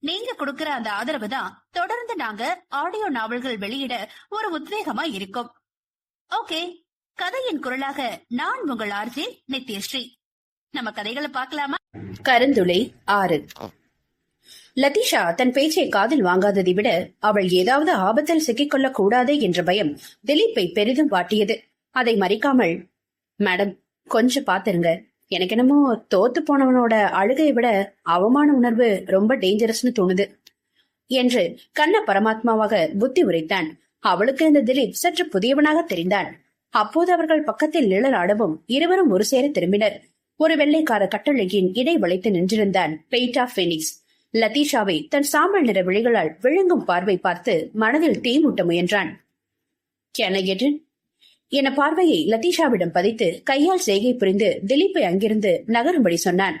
நீங்க கொடுக்கிற அந்த ஆதரவு தான் தொடர்ந்து நாங்க ஆடியோ நாவல்கள் வெளியிட ஒரு உத்வேகமா இருக்கும். ஓகே கதையின் குரலாக நான் உங்கள் ஆர்ஜி நித்யஸ்ரீ. நம்ம கதைகளை பார்க்கலாமா? கருந்துளை ஆறு. லதீஷா தன் பேச்சை காதில் வாங்காததை விட அவள் ஏதாவது ஆபத்தில் சிக்கிக்கொள்ளக் கூடாதே என்ற பயம் திலீப்பை பெரிதும் வாட்டியது. அதை மறிக்காமல் மேடம் கொஞ்சம் பாத்துருங்க எனக்கு என்னமோ தோத்து போனவனோட அழுகையை விட அவமான உணர்வு ரொம்ப டேஞ்சரஸ்னு தோணுது என்று கண்ண பரமாத்மாவாக புத்தி உரைத்தான். அவளுக்கு இந்த திலீப் சற்று புதியவனாக தெரிந்தான். அப்போது அவர்கள் பக்கத்தில் நிழலாடவும் இருவரும் ஒரு சேர திரும்பினர். ஒரு வெள்ளைக்கார கட்டழகியின் இடை வளைத்து நின்றிருந்தான் பெய்டா பெனிக்ஸ் லதீஷாவை தன் சாம்பல் நிற விழிகளால் விழுங்கும் பார்வை பார்த்து மனதில் தீ மூட்ட முயன்றான். கெனகெட்டன் என பார்வையை லதீஷாவிடம் பதித்து கையால் செய்கை புரிந்து திலீப்பை அங்கிருந்து நகரும்படி சொன்னான்.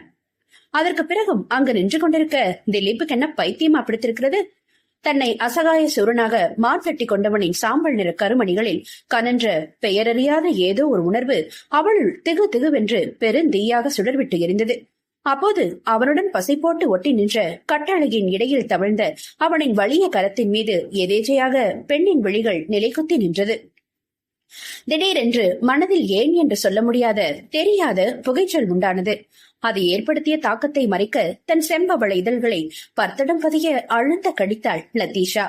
அதற்கு பிறகும் அங்கு நின்று கொண்டிருக்க திலீப்புக்கு என்ன பைத்தியமா பிடித்திருக்கிறது? தன்னை அசகாய சுரனாக மார்த்தட்டி கொண்டவனின் சாம்பல் நிற கருமணிகளில் கனன்ற பெயரறியாத ஏதோ ஒரு உணர்வு அவளுள் திகு திகுவென்று பெருந்தீயாக சுடர்விட்டு எரிந்தது. அப்போது அவனுடன் பசை போட்டு ஒட்டி நின்ற கட்டழகின் இடையில் தவிழ்ந்த அவனின் வலிய கரத்தின் மீது எதேச்சையாக பெண்ணின் விழிகள் நிலைக்குத்தி நின்றது. திடீரென்று மனதில் ஏன் என்று சொல்ல முடியாத. தெரியாத புகைச்சல் உண்டானது. அது ஏற்படுத்திய தாக்கத்தை மறைக்க தன் செம்பவள இதழ்களை பர்த்தடம் பதிய அழுந்த கடித்தாள் லதீஷா.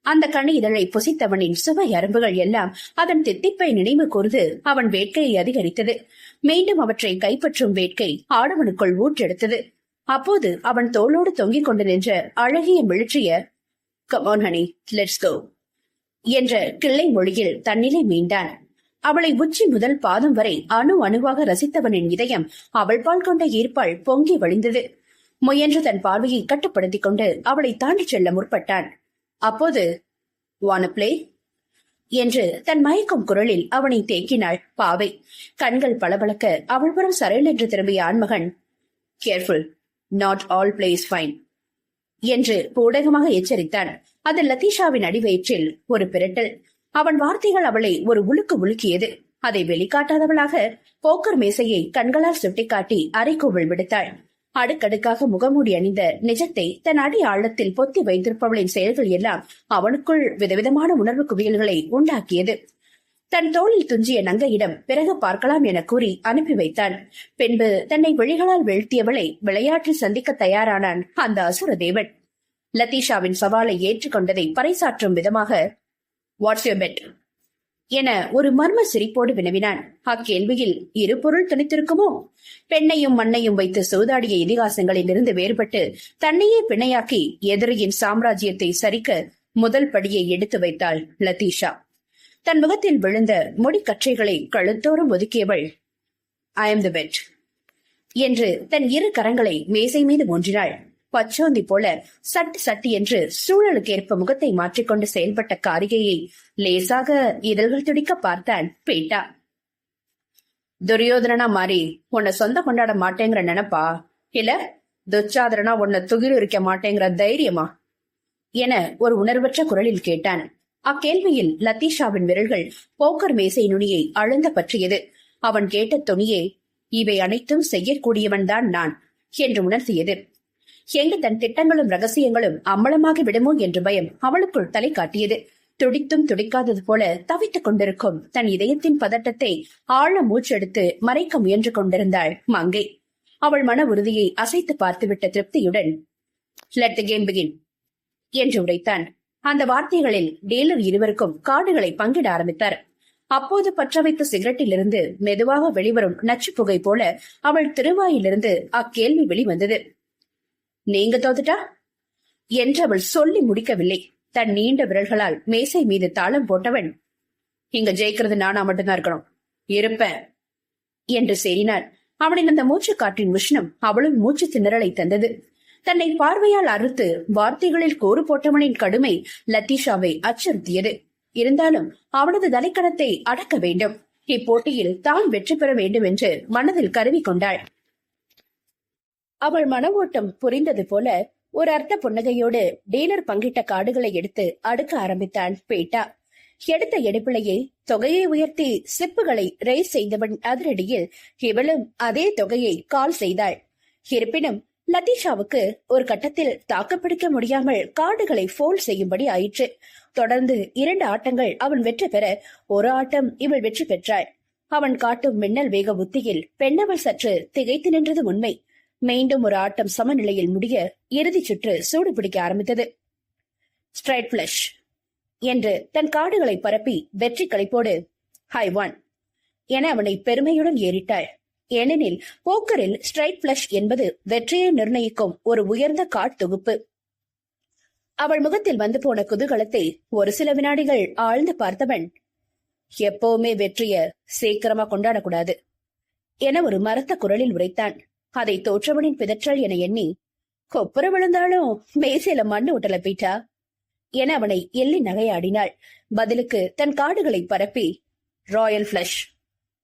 அந்த கணி இதழை புசித்தவனின் சுவை அரும்புகள் எல்லாம் அதன் தித்திப்பை நினைவு கூர்ந்து அவன் வேட்கையை அதிகரித்தது. மீண்டும் அவற்றை கைப்பற்றும் வேட்கை ஆடவனுக்குள் ஊற்றெடுத்தது. அப்போது அவன் தோளோடு தொங்கிக் கொண்டு நின்ற அழகிய மிளிற்றிய come on honey let's go என்ற கிள்ளை மொழியில் தன்னிலை மீண்டான். அவளை உச்சி முதல் பாதம் வரை அணு அணுவாக ரசித்தவனின் இதயம் அவள் பால் கொண்ட ஈர்ப்பால் பொங்கி வழிந்தது. முயன்று தன் பார்வையை கட்டுப்படுத்திக் கொண்டு அவளை தாண்டிச் செல்ல முற்பட்டான். அப்போது வானப்ளே என்று தன் மயக்கும் குரலில் அவனை தேக்கினாள் பாவை. கண்கள் பளபளக்க அவள் புறம் சரையில் என்று திரும்பிய ஆண்மகன் careful not all place fine என்று பூடகமாக எச்சரித்தான். அது லத்தீஷாவின் அடிவயிற்றில் ஒரு பிரட்டல். அவன் வார்த்தைகள் அவளை ஒரு உலுக்கு உலுக்கியது. அதை வெளிக்காட்டாதவளாக போக்கர் மேசையை கண்களால் சுட்டிக்காட்டி அரைக்கோவல் விடுத்தாள். அடுக்கடுக்காக முகமூடி அணிந்த நிஜத்தை தன் அடி ஆழத்தில் பொத்தி வைத்திருப்பவளின் செயல்கள் எல்லாம் அவனுக்குள் விதவிதமான உணர்வு குவியல்களை உண்டாக்கியது. தன் தோளில் துஞ்சிய நங்கையிடம் பிறகு பார்க்கலாம் என கூறி அனுப்பி வைத்தான். பின்பு தன்னை விழிகளால் வீழ்த்தியவளை விளையாட்டில் சந்திக்க தயாரானான் அந்த அசுர தேவன் லத்தீஷாவின் சவாலை ஏற்றுக்கொண்டதை பறைசாற்றும் விதமாக வாட்ஸ் யூ பெட் என ஒரு மர்ம சிரிப்போடு வினவினான். அக்கேள்வியில் இரு பொருள் துணித்திருக்குமோ? பெண்ணையும் மண்ணையும் வைத்து சூதாடிய இதிகாசங்களில் இருந்து வேறுபட்டு தன்னையே பிணையாக்கி எதிரியின் சாம்ராஜ்யத்தை சரிக்க முதல் படியை எடுத்து வைத்தாள் லதீஷா. தன் முகத்தில் விழுந்த முடிக்கற்றைகளை கழுத்தோறும் ஒதுக்கியவள் ஐ எம் தி பெட் என்று தன் இரு கரங்களை மேசை மீது ஒன்றினாள் பச்சோந்தி போல சட்டு சட்டு என்று சூழலுக்கு ஏற்ப முகத்தை மாற்றிக்கொண்டு செயல்பட்ட காரிகையை லேசாக இதழ்கள் துடிக்க பார்த்தான் பீட்டா. துரியோதனா மாறி உன்னை சொந்த கொண்டாட மாட்டேங்கிற நினைப்பா? இல்ல துச்சாதரனா உன்னை துகிலுரிக்க மாட்டேங்கிற தைரியமா? என ஒரு உணர்வற்ற குரலில் கேட்டான். அக்கேள்வியில் லத்தீஷாவின் விரல்கள் போக்கர் மேசை நுனியை அழுந்த பற்றியது. அவன் கேட்ட துணியே இவை அனைத்தும் செய்யக்கூடியவன்தான் நான் என்று உணர்த்தியது. எங்கு தன் திட்டங்களும் ரகசியங்களும் அம்பலமாகி விடுமோ என்ற பயம் அவளுக்குள் தலை காட்டியது. துடித்தும் துடிக்காதது போல தவித்துக் கொண்டிருக்கும் தன் இதயத்தின் பதட்டத்தை ஆழ மூச்செடுத்து மறைக்க முயன்று கொண்டிருந்தாள் மங்கை. அவள் மன உறுதியை அசைத்து பார்த்துவிட்ட திருப்தியுடன் லெட் தி கேம் பிகின் என்று உடைத்தான். அந்த வார்த்தைகளில் டீலர் இருவருக்கும் கார்டுகளை பங்கிட ஆரம்பித்தார். அப்போது பற்ற வைத்த சிகரெட்டிலிருந்து மெதுவாக வெளிவரும் நச்சு புகை போல அவள் திருவாயிலிருந்து அக்கேள்வி வெளிவந்தது. நீங்க தோத்துட்டா? என்றவள் சொல்லி முடிக்கவில்லை. தன் நீண்ட விரல்களால் மேசை மீது தாளம் போட்டவன் இங்க ஜெயிக்கிறது நானா மட்டும்தான் இருக்கணும். இருப்பேன். என்று சேரினாள். அவனின் அந்த மூச்சு காற்றின் உஷ்ணம் அவளும் மூச்சு திணறலை தந்தது. தன்னை பார்வையால் அறுத்து வார்த்தைகளில் கோறு போட்டவனின் கடுமை லத்தீஷாவை அச்சுறுத்தியது. இருந்தாலும் அவனது தலைக்கணத்தை அடக்க வேண்டும். இப்போட்டியில் தான் வெற்றி பெற வேண்டும் என்று மனதில் கருவி கொண்டாள். அவள் மன ஓட்டம் புரிந்தது போல ஒரு அர்த்த புன்னகையோடு டீலர் பங்கிட்ட காடுகளை எடுத்து அடுக்க ஆரம்பித்தான் பேட்டா. எடுத்த எடுப்பிலேயே தொகையை உயர்த்தி சிப்புகளை ரைஸ் செய்தவன் அதிரடியில் இவளும் அதே தொகையை கால் செய்தாள். இருப்பினும் லதீஷாவுக்கு ஒரு கட்டத்தில் தாக்குப்பிடிக்க முடியாமல் கார்டுகளை ஃபோல்ட் செய்யும்படி ஆயிற்று. தொடர்ந்து இரண்டு ஆட்டங்கள் அவன் வெற்றி பெற ஒரு ஆட்டம் இவள் வெற்றி பெற்றாள். அவன் காட்டும் மின்னல் வேக உத்தியில் பெண்ணவள் சற்று திகைத்து நின்றது உண்மை. மீண்டும் ஒரு ஆட்டம் சமநிலையில் முடிய இறுதிச் சுற்று சூடு பிடிக்க ஆரம்பித்தது. ஸ்ட்ரைட் பிளஷ் என்று தன் காடுகளை பரப்பி வெற்றி களைப்போடு ஹை ஒன் என அவனை பெருமையுடன் ஏறிட்டாள். ஏனெனில் போக்கரில் ஸ்ட்ரைட் பிளஷ் என்பது வெற்றியை நிர்ணயிக்கும் ஒரு உயர்ந்த காட் தொகுப்பு. அவள் முகத்தில் வந்து போன குதூகலத்தை ஒரு சில வினாடிகள் ஆழ்ந்து பார்த்தவன் எப்பவுமே வெற்றிய சீக்கிரமா கொண்டாடக்கூடாது என ஒரு மரத்த குரலில் உரைத்தான். அதை தோற்றவனின் பிதற்றல் என எண்ணி கொப்புற விழுந்தாலும் மேசையில மண்ணு ஒட்டல பீட்டா? என அவனை எள்ளி நகையாடினாள். பதிலுக்கு தன் காடுகளை பரப்பி ராயல் பிளஷ்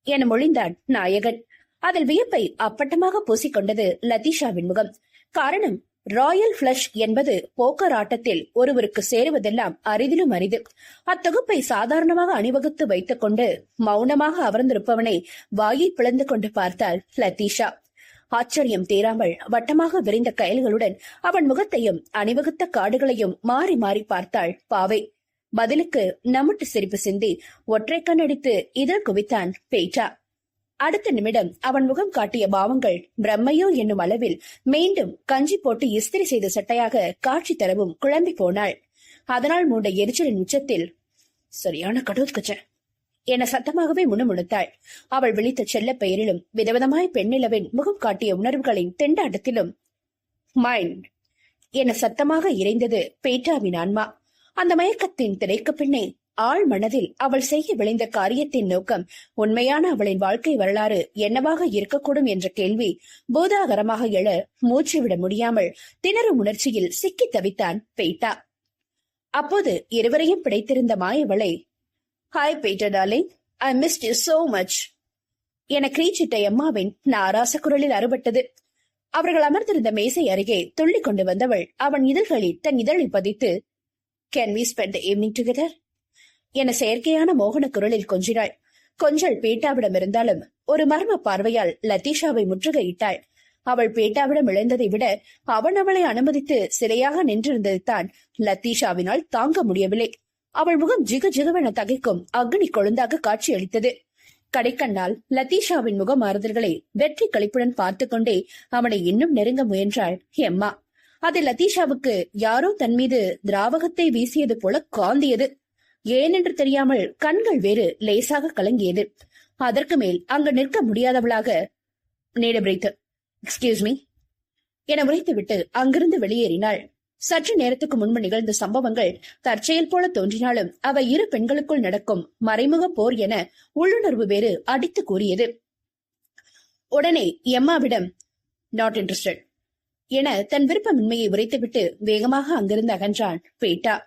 என மொழிந்தான் நாயகன். அதில் வியப்பை அப்பட்டமாக பூசிக்கொண்டது லதீஷாவின் முகம். காரணம் ராயல் பிளஷ் என்பது போக்கர் ஆட்டத்தில் ஒருவருக்கு சேருவதெல்லாம் அரிதிலும் அரிது. அத்தொகுப்பை சாதாரணமாக அணிவகுத்து வைத்துக் கொண்டு மௌனமாக அமர்ந்திருப்பவனை வாயை பிளந்து கொண்டு பார்த்தாள் லதீஷா. ஆச்சரியம் தேராமல் வட்டமாக விரிந்த கயல்களுடன் அவன் முகத்தையும் அணிவகுத்த காடுகளையும் மாறி மாறி பார்த்தாள் பாவை. பதிலுக்கு நமுட்டு சிரிப்பு சிந்தி ஒற்றை கண்ணடித்து இதழ் குவித்தான் பேட்டா அடுத்த நிமிடம் அவன் முகம் காட்டிய பாவங்கள் பிரம்மையோ என்னும் அளவில் மீண்டும் கஞ்சி போட்டு இஸ்திரி செய்த சட்டையாக காட்சி தரவும் குழம்பி போனாள். அதனால் மூண்ட எரிச்சலின் உச்சத்தில் சரியான கடவுத்கச்ச என சத்தமாகவே முணுமுணுத்தாள். அவள் விழித்த செல்ல பெயரிலும் விதவிதமாய் பெண்ணிலவின் முகம் காட்டிய உணர்வுகளின் திண்டாட்டத்திலும் மைண்ட் என சத்தமாக இறைந்தது பேட்டாவின் ஆன்மா. அந்த மயக்கத்தின் திரைக்கு பின்னே ஆழ் மனதில் அவள் செய்ய விளைந்த காரியத்தின் நோக்கம் உண்மையான அவளின் வாழ்க்கை வரலாறு என்னவாக இருக்கக்கூடும் என்ற கேள்வி போதாகரமாக எழ மூச்சு விட முடியாமல் திணறும் உணர்ச்சியில் சிக்கி தவித்தான் பேட்டா. அப்போது இருவரையும் பிடைத்திருந்த மாயவளை hi Peter darling I missed you so much என கிரீச்சிட்ட எம்மாவின் நாராச குரலில் அறுபட்டது. அவர்கள் அமர்ந்திருந்த மேசை அருகே துள்ளி கொண்டு வந்தவள் அவன் இதழ்களில் தன் இதழை பதித்து can we spend evening together என செயற்கையான மோகன குரலில் கொஞ்சினாள். கொஞ்சல் பேட்டாவிடம் இருந்தாலும் ஒரு மர்ம பார்வையால் லத்தீஷாவை முற்றுகையிட்டாள். அவள் பேட்டாவிடம் இழந்ததை விட அவன் அவளை அனுமதித்து சிலையாக நின்றிருந்ததுதான் லத்தீஷாவினால் தாங்க முடியவில்லை. அவள் முகம் ஜிக ஜிகவென தகைக்கும் அக்னி கொழுந்தாக காட்சியளித்தது. கடைக்கண்ணால் லத்தீஷாவின் முக மாறுதல்களை வெற்றி கழிப்புடன் பார்த்து கொண்டே அவனை இன்னும் நெருங்க முயன்றாள் எம்மா அது லதீஷாவுக்கு யாரோ தன் மீது திராவகத்தை வீசியது போல காந்தியது. ஏனென்று தெரியாமல் கண்கள் வேறு லேசாக கலங்கியது. அதற்கு மேல் அங்கு நிற்க முடியாதவளாக நீடபிரைத்து எக்ஸ்கியூஸ் மீ என உரைத்துவிட்டு அங்கிருந்து வெளியேறினாள். சற்று நேரத்துக்கு முன்பு நிகழ்ந்த சம்பவங்கள் தற்செயல் போல தோன்றினாலும் அவை இரு பெண்களுக்குள் நடக்கும் மறைமுக போர் என உள்ளுணர்வு வேறு அடித்து கூறியது. உடனே எம்மாவிடம் நாட் இன்ட்ரெஸ்டட் என தன் விருப்பமின்மையை உரைத்துவிட்டு வேகமாக அங்கிருந்து அகன்றான் பேட்டா.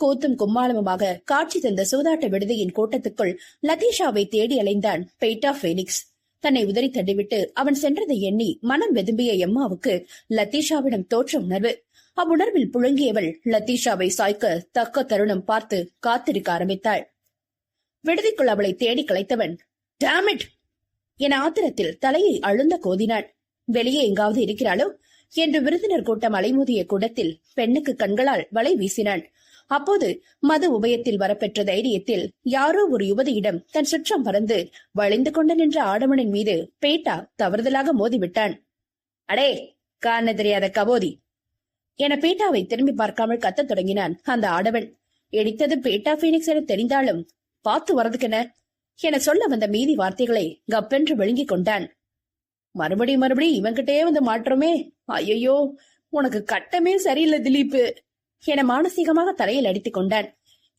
கூத்தும் கும்மாளமுமாக காட்சி தந்த சூதாட்ட விடுதியின் கூட்டத்துக்குள் லதீஷாவை தேடி அலைந்தான் பெய்டா ஃபேனிக்ஸ். தன்னை உதறி தள்ளிவிட்டு அவன் சென்றதை எண்ணி மனம் வெதும்பிய எம்மாவுக்கு லதீஷாவிடம் தோற்ற உணர்வு. அவ்வுணர்வில் புழுங்கியவள் லத்தீஷாவை சாய்க்க தக்க தருணம் பார்த்து காத்திருக்க ஆரம்பித்தாள். விடுதிக்குள் அவளை தேடி கலைத்தவன் டேமிட் என ஆத்திரத்தில் தலையை அழுந்த கோதினான் வெளியே எங்காவது இருக்கிறாளோ என்று விருந்தினர் கூட்டம் அலைமோதிய கூடத்தில் பெண்ணுக்கு கண்களால் வலை வீசினான் அப்போது மது உபயத்தில் வரப்பெற்ற தைரியத்தில் யாரோ ஒரு யுவதியிடம் தன் சுற்றம் பறந்து வளைந்து கொண்டு நின்ற ஆடவனின் மீது பேட்டா தவறுதலாக மோதிவிட்டான். அடே காரண தெரியாத கபோதி. என பேட்டாவை திரும்பி பார்க்காமல் கத்த தொடங்கினான் அந்த ஆடவன் இடித்தது பேட்டா பீனிக்ஸ் என தெரிந்தாலும் பார்த்து வரதுக்கென என சொல்ல வந்த மீதி வார்த்தைகளை கப்பென்று விழுங்கிக் கொண்டான். மறுபடியும் மறுபடியும் இவன்கிட்டயே வந்து மாற்றமே. ஐயோ உனக்கு கட்டமே சரியில்லை திலீப்பு என மானசீகமாக தலையில் அடித்துக் கொண்டான்.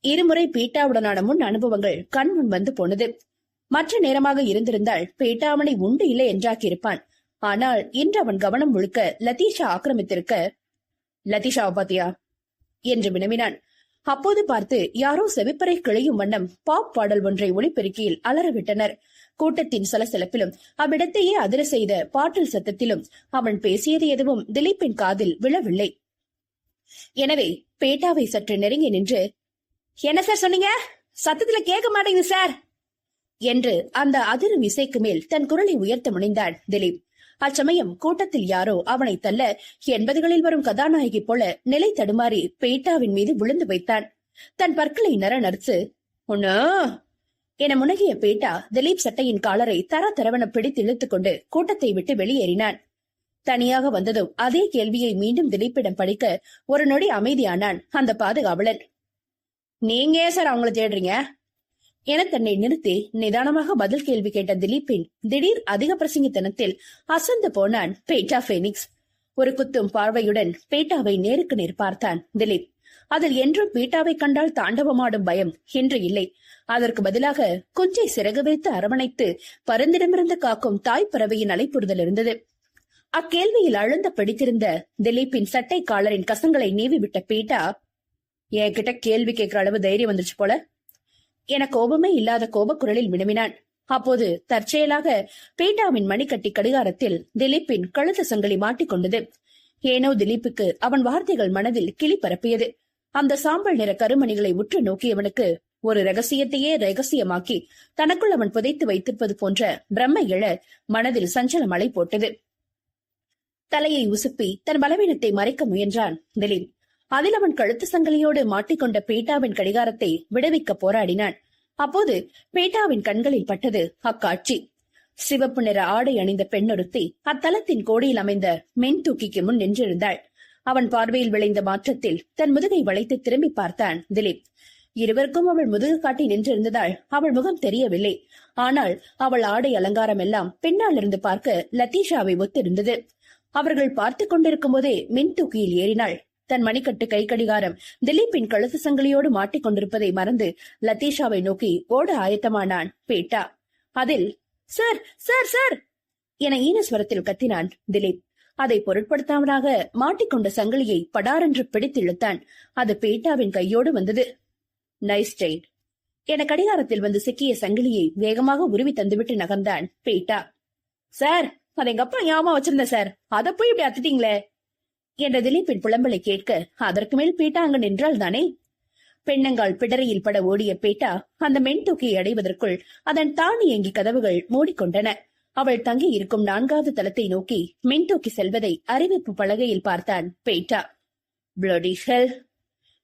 இருமுறை பீட்டாவுடனான முன் அனுபவங்கள் கண் முன் வந்து போனது. மற்ற நேரமாக இருந்திருந்தால் பீட்டா அவனை உண்டு இல்லை என்றாக்கியிருப்பான். ஆனால் இன்று அவன் கவனம் முழுக்க லதீஷா ஆக்கிரமித்திருக்க லதிஷாவை பாத்தியா என்று வினவினான். அப்போது பார்த்து யாரோ செவிப்பறை கிளையும் வண்ணம் பாப் பாடல் ஒன்றை ஒளிபெருக்கியில் அலறவிட்டனர். கூட்டத்தின் சலசலப்பிலும் அவ்விடத்தையே அதிர செய்த பாட்டில் சத்தத்திலும் அவன் பேசியது எதுவும் திலீப்பின் காதில் விழவில்லை. எனவே பேட்டாவை சற்று நெருங்கி நின்று என்ன சார் சொன்னீங்க? சத்தத்துல கேட்க மாட்டேங்குது சார்! என்று அந்த அதிரும் இசைக்கு மேல் தன் குரலை உயர்த்த முனைந்தான் திலீப். அச்சமயம் கூட்டத்தில் யாரோ அவனை தள்ள எண்பதுகளில் வரும் கதாநாயகி போல நிலை தடுமாறி பேட்டாவின் மீது விழுந்து வைத்தான். தன் பற்களை நர நறுத்து உன்னோ! என முனகிய பேட்டா திலீப் சட்டையின் காலரை தர தரவன பிடித்து இழுத்துக் கொண்டு கூட்டத்தை விட்டு வெளியேறினான். தனியாக வந்ததும் அதே கேள்வியை மீண்டும் திலீப்பிடம் படிக்க ஒரு நொடி அமைதியானான் அந்த பாதுகாவலன். நீங்க ஏன் சார் அவங்கள தேடுறீங்க? என தன்னை நிறுத்தி நிதானமாக பதில் கேள்வி கேட்ட திலீப்பின் திடீர் அதிக பிரசங்கித்தனத்தில் அசந்து போனான் பேட்டா ஃபேனிக்ஸ். ஒரு குத்தும் பார்வையுடன் பேட்டாவை நேருக்கு நேர் பார்த்தான் திலீப். அதில் என்றும் பீட்டாவை கண்டால் தாண்டவமாடும் பயம் இன்று இல்லை. அதற்கு பதிலாக குஞ்சை சிறகு வைத்து அரவணைத்து பருந்திடமிருந்து காக்கும் தாய் பறவையின் அலைப்புறுதல் இருந்தது. அக்கேள்வியில் அழுந்த பிடித்திருந்த திலீப்பின் சட்டை காலரின் கசங்களை நீவி விட்ட பீட்டா என்கிட்ட கேள்வி கேட்கிற அளவு தைரியம் வந்துச்சு போல. என கோபமே இல்லாத கோபக்குரலில் வினவினான் அப்போது தற்செயலாக பீட்டாவின் மணிக்கட்டி கடிகாரத்தில் திலீப்பின் கழுத்து சங்கிலி மாட்டிக்கொண்டது ஏனோ திலீப்புக்கு அவன் வார்த்தைகள் மனதில் கிளி பரப்பியது. அந்த சாம்பல் நிற கருமணிகளை உற்று நோக்கியவனுக்கு ஒரு ரகசியத்தையே ரகசியமாக்கி தனக்குள் அவன் புதைத்து வைத்திருப்பது போன்ற பிரம்ம எழ மனதில் சஞ்சல மலை போட்டது. தலையை உசுப்பி தன் பலவீனத்தை மறைக்க முயன்றான் திலீப். அதில் அவன் கழுத்து சங்கிலியோடு மாட்டிக்கொண்ட பேட்டாவின் கடிகாரத்தை விடுவிக்க போராடினான். அப்போது பேட்டாவின் கண்களில் பட்டது அக்காட்சி. சிவப்பு நிற ஆடை அணிந்த பெண்ணொருத்தி அத்தலத்தின் கோடியில் அமைந்த மென் தூக்கிக்கு முன் நின்றிருந்தாள். அவன் பார்வையில் விளைந்த மாற்றத்தில் தன் முதுகை வளைத்து திரும்பி பார்த்தான் திலீப். இருவருக்கும் அவள் முதுகு காட்டி நின்றிருந்ததால் அவள் முகம் தெரியவில்லை. ஆனால் அவள் ஆடை அலங்காரம் எல்லாம் பின்னால் இருந்து பார்க்க லத்தீஷாவை ஒத்திருந்தது. அவர்கள் பார்த்துக் கொண்டிருக்கும் போதே மின் தூக்கியில் ஏறினாள். தன் மணிக்கட்டு கை கடிகாரம் திலீப்பின் கழுத்து சங்கிலியோடு மாட்டிக் கொண்டிருப்பதை மறந்து லத்தீஷாவை நோக்கி ஓட ஆயத்தமானான் பேட்டா. அதில் சார் சார் சார்! என ஈனஸ்வரத்தில் கத்தினான் திலீப். அதை பொருட்படுத்தாமலாக மாட்டிக்கொண்ட சங்கிலியை படாரென்று பிடித்திழுத்தான் அது பேட்டாவின் கையோடு வந்தது. நைஸ் ட்ரைட் என கடிகாரத்தில் வந்து சிக்கிய சங்கிலியை வேகமாக உருவி தந்துவிட்டு நகர்ந்தான் பேட்டா. சார் அதை எங்க அப்பா ஞாபகம் வச்சிருந்தேன் சார். அத போய் இப்படி அத்துட்டீங்களே? என்ற திலீப்பின் புலம்பலை கேட்க அதற்கு மேல் பேட்டா அங்கு நின்றால் தானே? பெண்ணங்கால் பிடரையில் பட ஓடிய பேட்டா அந்த மென் தூக்கியை அடைவதற்குள் அதன் தானியங்கி கதவுகள் மூடிக்கொண்டன. அவள் தங்கி இருக்கும் நான்காவது தளத்தை நோக்கி மென் தூக்கி செல்வதை அறிவிப்பு பலகையில் பார்த்தான் பேட்டா. பிளடி ஹெல்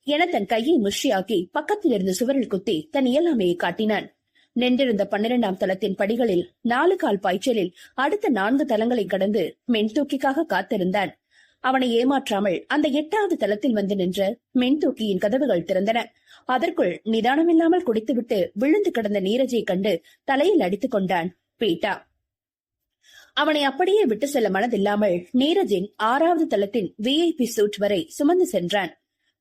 என தன் கையை முஷியாக்கி பக்கத்தில் இருந்து சுவரில் குத்தி தன் இயலாமையை காட்டினான். நின்றிருந்த பன்னிரண்டாம் தளத்தின் படிகளில் நாலு கால் பாய்ச்சலில் அடுத்த நான்கு தளங்களை கடந்து மென்தூக்கிக்காக காத்திருந்தான். அவனை ஏமாற்றாமல் அந்த எட்டாவது தளத்தில் வந்து நின்ற மென்தூக்கியின் கதவுகள் திறந்தன. அதற்குள் நிதானமில்லாமல் குடித்துவிட்டு விழுந்து கிடந்த நீரஜை கண்டு தலையில் அடித்துக் கொண்டான் பீட்டா. அவனை அப்படியே விட்டு செல்ல மனதில்லாமல் நீரஜின் ஆறாவது தளத்தின் விஐபி சூட் வரை சுமந்து சென்றான்.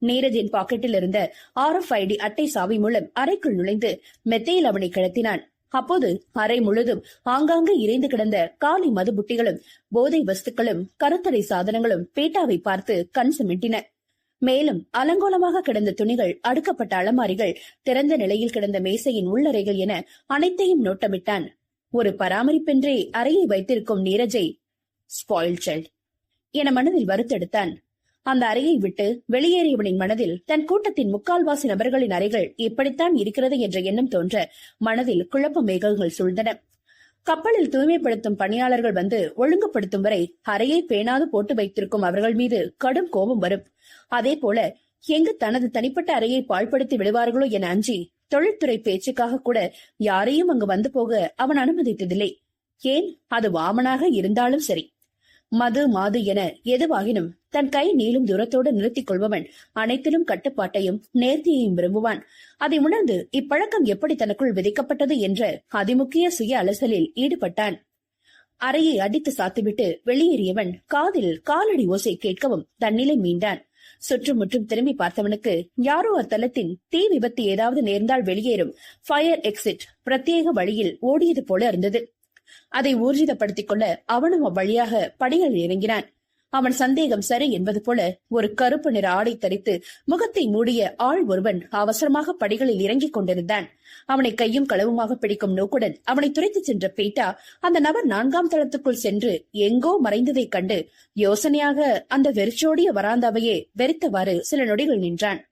நீரஜின் பாக்கெட்டில் இருந்த ஆர்எஃப்ஐடி அட்டை சாவி மூலம் அறைக்குள் நுழைந்து மெத்தையில் அவனை கிளத்தினான். அப்போது அறை முழுதும் ஆங்காங்கே இறைந்து கிடந்த காலி மது புட்டிகளும் போதை வஸ்துக்களும் கருத்தடை சாதனங்களும் பேட்டாவை பார்த்து கண் சிமிட்டின. மேலும் அலங்கோலமாக கிடந்த துணிகள் அடுக்கப்பட்ட அலமாரிகள் திறந்த நிலையில் கிடந்த மேசையின் உள்ளறைகள் என அனைத்தையும் நோட்டமிட்டான். ஒரு பராமரிப்பென்றே அறையை வைத்திருக்கும் நீரஜை ஸ்பாயில் சைல்ட் என மனதில் வருத்தெடுத்தான். அந்த அறையை விட்டு வெளியேறியவனின் மனதில் தன் கூட்டத்தின் முக்கால்வாசி நபர்களின் அறைகள் இப்படித்தான் இருக்கிறது என்ற எண்ணம் தோன்ற மனதில் குழப்ப மேகங்கள் சூழ்ந்தன. கப்பலில் தூய்மைப்படுத்தும் பணியாளர்கள் வந்து ஒழுங்குபடுத்தும் வரை அறையை பேணாது போட்டு வைத்திருக்கும் அவர்கள் மீது கடும் கோபம் வரும். அதே போல எங்கு தனது தனிப்பட்ட அறையை பாழ்படுத்தி விடுவார்களோ என அஞ்சி தொழில்துறை பேச்சுக்காக கூட யாரையும் அங்கு வந்து போக அவன் அனுமதித்ததில்லை. ஏன்? அது வாமனாக இருந்தாலும் சரி. மது மாது என எதுவாகினும் தன் கை நீளும் தூரத்தோடு நிறுத்திக் கொள்பவன் அனைத்திலும் கட்டுப்பாட்டையும் நேர்த்தியையும் விரும்புவான். அதை உணர்ந்து இப்பழக்கம் எப்படி தனக்குள் விதைக்கப்பட்டது என்ற அதிமுக்கிய சுய அலசலில் ஈடுபட்டான். அறையை அடித்து சாத்துவிட்டு வெளியேறியவன் காதில் காலடி ஓசை கேட்கவும் தன்னிலை மீண்டான். சுற்றுமுற்றும் திரும்பி பார்த்தவனுக்கு யாரோ அத்தலத்தின் தீ விபத்து ஏதாவது நேர்ந்தால் வெளியேறும். ஃபயர் எக்ஸிட் பிரத்யேக வழியில் ஓடியது போல இருந்தது. அதை ஊர்ஜிதப்படுத்திக் கொள்ள அவனும் அவ்வழியாக படிகளில் இறங்கினான். அவன் சந்தேகம் சரி என்பது போல ஒரு கருப்பு நிற ஆடை தரித்து முகத்தை மூடிய ஆள் ஒருவன் அவசரமாக படிகளில் இறங்கிக் கொண்டிருந்தான். அவனை கையும் களவுமாக பிடிக்கும் நோக்குடன் அவனை துரைத்துச் சென்ற பேட்டா அந்த நபர் நான்காம் தளத்துக்குள் சென்று எங்கோ மறைந்ததைக் கண்டு யோசனையாக அந்த வெறிச்சோடிய வராந்தாவையே வெறித்தவாறு சில நொடிகள் நின்றான்.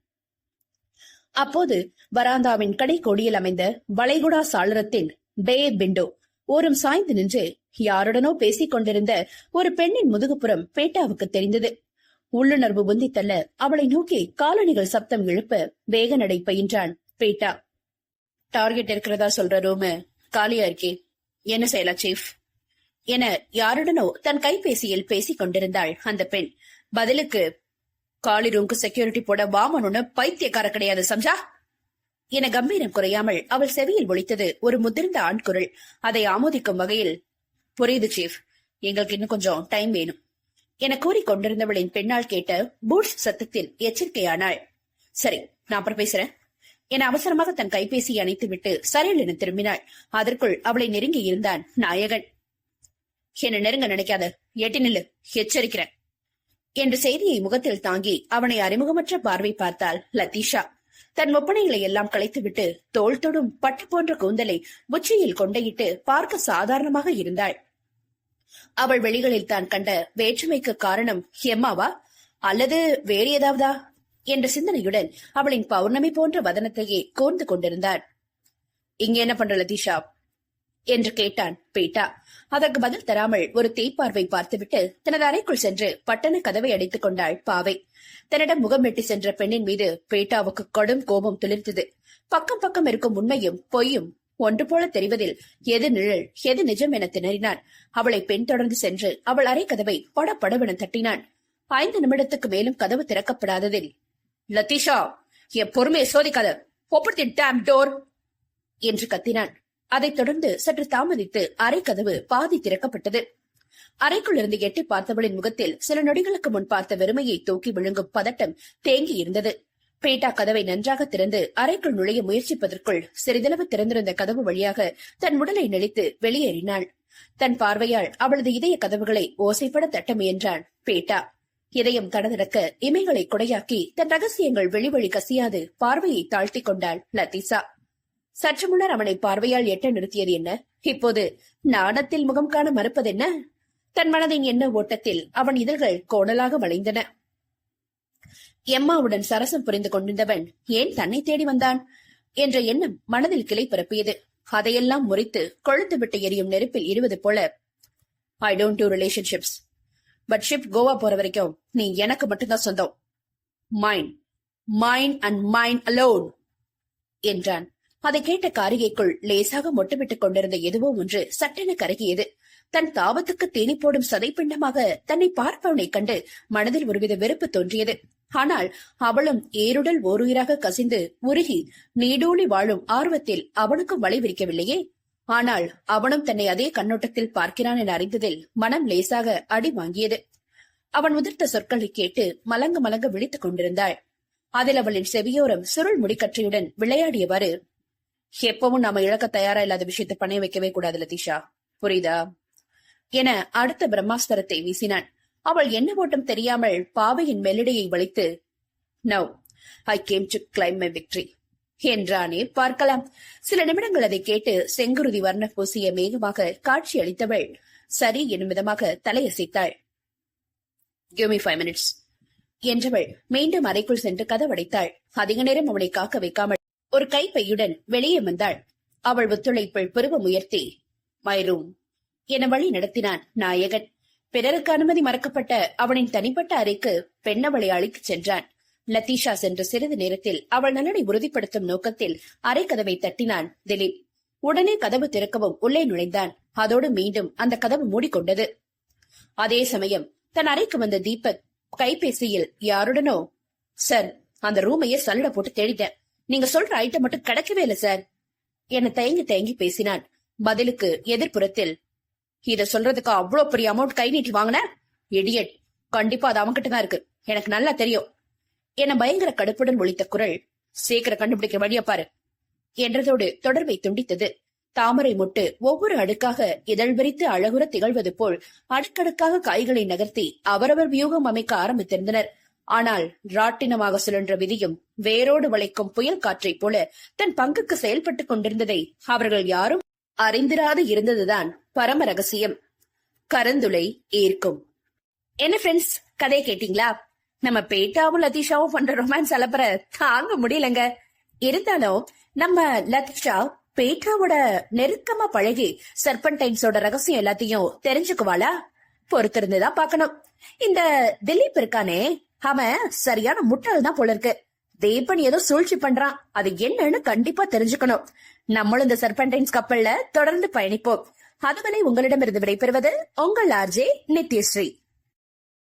அப்போது வராந்தாவின் கடைக்கோடியில் அமைந்த வளைகுடா சாளரத்தின் பே பிண்டோ ஓரம் சாய்ந்து நின்று யாருடனோ பேசிக் கொண்டிருந்த ஒரு பெண்ணின் முதுகுப்புறம் பேட்டாவுக்கு தெரிந்தது. உள்ளுணர்வு உந்தித்தள்ள அவளை நோக்கி காலணிகள் சப்தம் எழுப்ப வேக நடை பயின்றான் பேட்டா. டார்கெட் இருக்கிறதா சொல்ற ரூமு? காலியா இருக்கே. என்ன செய்யலா சீஃப்? என யாருடனோ தன் கைபேசியில் பேசிக் கொண்டிருந்தாள் அந்த பெண். பதிலுக்கு காலி ரூம்க்கு செக்யூரிட்டி போட வாமனுன்னு பைத்தியக்கார கிடையாது சம்ஜா என கம்பீரம் குறையாமல் அவள் செவியில் ஒழித்தது ஒரு முதிர்ந்த ஆண் குரல் அதை ஆமோதிக்கும் வகையில் புரியுது சீஃப் எங்களுக்கு இன்னும் கொஞ்சம் டைம் வேணும். என கூறிக்கொண்டிருந்தவளின் பெண்ணால் கேட்ட பூட்ஸ் சத்தத்தில் எச்சரிக்கையானாள். சரி நான் அப்புறம் பேசுறேன். என அவசரமாக தன் கைபேசியை அணைத்துவிட்டு சரையில் என திரும்பினாள். அதற்குள் அவளை நெருங்கி இருந்தான் நாயகன். என்ன நெருங்க நினைக்காத. எட்டி நில்லு. எச்சரிக்கிறேன். என்ற செய்தியை முகத்தில் தாங்கி அவனை அறிமுகமற்ற பார்வை பார்த்தாள் லத்தீஷா தன் ஒப்பனைகளை எல்லாம் களைத்துவிட்டு தோல் தொடும் பட்டு போன்ற கூந்தலை உச்சியில் கொண்டையிட்டு பார்க்க சாதாரணமாக இருந்தாள். அவள் வெளிகளில் தான் கண்ட வேற்றுமைக்கு காரணம் எம்மாவா? அல்லது வேறு ஏதாவதா? என்ற சிந்தனையுடன் அவளின் பௌர்ணமி போன்ற வதனத்தையே கோர்ந்து கொண்டிருந்தார் இங்க என்ன பண்ற லதீஷா? என்று கேட்டான் பேட்டா. அதற்கு பதில் தராமல் ஒரு தேய்ப்பார்வை பார்த்துவிட்டு தனது அறைக்குள் சென்று பட்டண கதவை அடைத்துக் கொண்டாள் பாவை. தன்னிடம் முகம் வெட்டி சென்ற பெண்ணின் மீது பேட்டாவுக்கு கடும் கோபம் துளிர்த்தது. பக்கம் பக்கம் இருக்கும் உண்மையும் பொய்யும் ஒன்று போல தெரிவதில் எது நிழல் எது நிஜம் என திணறினான். அவளை பெண் தொடர்ந்து சென்று அவள் அறை கதவை படபடவென தட்டினான். ஐந்து நிமிடத்துக்கு மேலும் கதவு திறக்கப்படாததில் லத்தீஷா என் பொறுமையை சோதிக்காத ஒப்பத்தி டேம் டோர் என்று கத்தினான். அதைத் தொடர்ந்து சற்று தாமதித்து அறை கதவு பாதி திறக்கப்பட்டது. அறைக்குள்ளிருந்து எட்டி பார்த்தவளின் முகத்தில் சில நொடிகளுக்கு முன் பார்த்த வெறுமையை தூக்கி விழுங்கும் பதட்டம் தேங்கி இருந்தது. பேட்டா கதவை நன்றாக திறந்து அறைக்குள் நுழைய முயற்சிப்பதற்குள் சிறிதளவு திறந்திருந்த கதவு வழியாக தன் உடலை நெளித்து வெளியேறினாள். தன் பார்வையால் அவளது இதய கதவுகளை ஓசைப்பட தட்ட முயன்றான் பேட்டா. இதயம் தடதடக்க இமைகளை கொடையாக்கி தன் ரகசியங்கள் வெளிவழி கசியாது பார்வையை தாழ்த்திக் கொண்டாள் லத்தீசா. சற்று முன்னர் அவனை பார்வையால் எட்ட நிறுத்தியது என்ன? இப்போது நாணத்தில் முகம் காண மறுப்பதென்ன தன் மனதின் எண்ண ஓட்டத்தில் அவன் இதழ்கள் கோணலாக வளைந்தன. எம்மாவுடன் சரசம் புரிந்து கொண்டிருந்தவன் ஏன் தன்னை தேடி வந்தான்? என்ற எண்ணம் மனதில் கிளை பரப்பியது. அதையெல்லாம் முறித்து கொழுத்து விட்டு எரியும் நெருப்பில் இருவது போல I don't do relationships but ship Goa போற வரைக்கும் நீ எனக்கு மட்டும்தான் சொந்தம். Mine mine and mine alone என்றான். அதை கேட்ட காரிகைக்குள் லேசாக மொட்டுவிட்டுக் கொண்டிருந்த எதுவோ ஒன்று சட்டென கருகியது. தன் தாபத்துக்கு தேனி போடும் சதைப்பிண்டமாக தன்னை பார்ப்பவனைக் கண்டு மனதில் ஒருவித வெறுப்பு தோன்றியது. ஆனால் அவளும் ஏருடல் ஓருயிராக கசிந்து உருகி நீடோழி வாழும் ஆர்வத்தில் அவனுக்கும் வலை விரிக்கவில்லையே? ஆனால் அவனும் தன்னை அதே கண்ணோட்டத்தில் பார்க்கிறான் என அறிந்ததில் மனம் லேசாக அடி வாங்கியது. அவன் உதிர்த்த சொற்களை கேட்டு மலங்க மலங்க விழித்துக் கொண்டிருந்தாள். அதில் அவளின் செவியோரம் சுருள் முடிக்கற்றையுடன் விளையாடியவாறு எப்பவும் நாம இழக்க தயாரா இல்லாத விஷயத்தை பண்ணி வைக்கவே கூடாது லதீஷா. புரியுதா? என அடுத்த பிரம்மாஸ்திரத்தை வீசினான். அவள் என்ன ஓட்டம் தெரியாமல் பாவையின் மெல்லடையை வலித்து now I came to claim my victory என்றானே பார்க்கலாம். சில நிமிடங்கள் அதை கேட்டு செங்குருதி வர்ண பூசிய மேகமாக காட்சி அளித்தவள் சரி என்னும் விதமாக தலையசைத்தாள். கிவ் மீ ஃபைவ் மினிட்ஸ் என்றவள் மீண்டும் அறைக்குள் சென்று கதவடைத்தாள். அதிக நேரம் அவனை காக்க வைக்காமல் ஒரு கைப்பையுடன் வெளியே வந்தாள். அவள் ஒத்துழைப்பில் பெருவ உயர்த்தி மை ரூம் என வழி நடத்தினான் நாயகன். பிறருக்கு அனுமதி மறக்கப்பட்ட அவனின் தனிப்பட்ட அறைக்கு பெண்ணவளை அழைத்துச் சென்றான். லத்தீஷா சென்ற சிறிது நேரத்தில் அவள் நலனை உறுதிப்படுத்தும் நோக்கத்தில் அறை கதவை தட்டினான் திலீப். உடனே கதவு திறக்கவும் உள்ளே நுழைந்தான். அதோடு மீண்டும் அந்த கதவு மூடிக்கொண்டது. அதே சமயம் தன் அறைக்கு வந்த தீபக் கைபேசியில் யாருடனோ? சார் அந்த ரூமையே சல்லட போட்டு தேடிட்டேன். நீங்க சொல்ற ஐட்டம் மட்டும் கிடைக்கவே இல்ல சார் என தயங்கி தயங்கி பேசினான். பதிலுக்கு எதிர்ப்புறத்தில் இத சொல்றதுக்கு அவ்வளவு பெரிய அமௌண்ட் கை நீட்டி வாங்கின? எடியட் கண்டிப்பா அது அவன்கிட்ட தான் இருக்கு. எனக்கு நல்லா தெரியும். என பயங்கர கடுப்புடன் ஒழித்த குரல் சீக்கிரம் கண்டுபிடிக்க வழியா பாரு. என்றதோடு தொடர்பை துண்டித்தது. தாமரை முட்டு ஒவ்வொரு அடுக்காக இதழ் விரித்து அழகுற திகழ்வது போல் அடுக்கடுக்காக காய்களை நகர்த்தி அவரவர் வியூகம் அமைக்க ஆரம்பித்திருந்தனர். ஆனால் ராட்டினமாக சுழன்ற விதியும் வேரோடு வளைக்கும் புயல் காற்றைப் போல தன் பங்குக்கு செயல்பட்டுக் கொண்டிருந்ததை அவர்கள் யாரும் அறிந்திராது இருந்ததுதான் பரம ரகசியம். கரந்துளை ஏற்கும் என்ன ஃப்ரெண்ட்ஸ் கதையை கேட்டீங்களா? நம்ம பேட்டாவும் லதீஷாவும் பண்ற ரொமான்ஸ் அலப்பற தாங்க முடியலங்க. இருந்தாலும் நம்ம லதீஷா பேட்டாவோட நெருக்கமா பழகி சர்பன்டைன்ஸோட ரகசியம் எல்லாத்தையும் தெரிஞ்சுக்குவாளா? பொறுத்திருந்துதான் பாக்கணும் இந்த திலீப் இருக்கானே அவன் சரியான முட்டாள் தான் போல இருக்கு. தேப்பன் ஏதோ சூழ்ச்சி பண்றான். அது என்னன்னு கண்டிப்பா தெரிஞ்சுக்கணும். நம்மளும் இந்த சர்பன்டைன்ஸ் கப்பல்ல தொடர்ந்து பயணிப்போம். அதுவரை உங்களிடமிருந்து விடைபெறுவது உங்கள் ஆர்ஜே நித்யஸ்ரீ.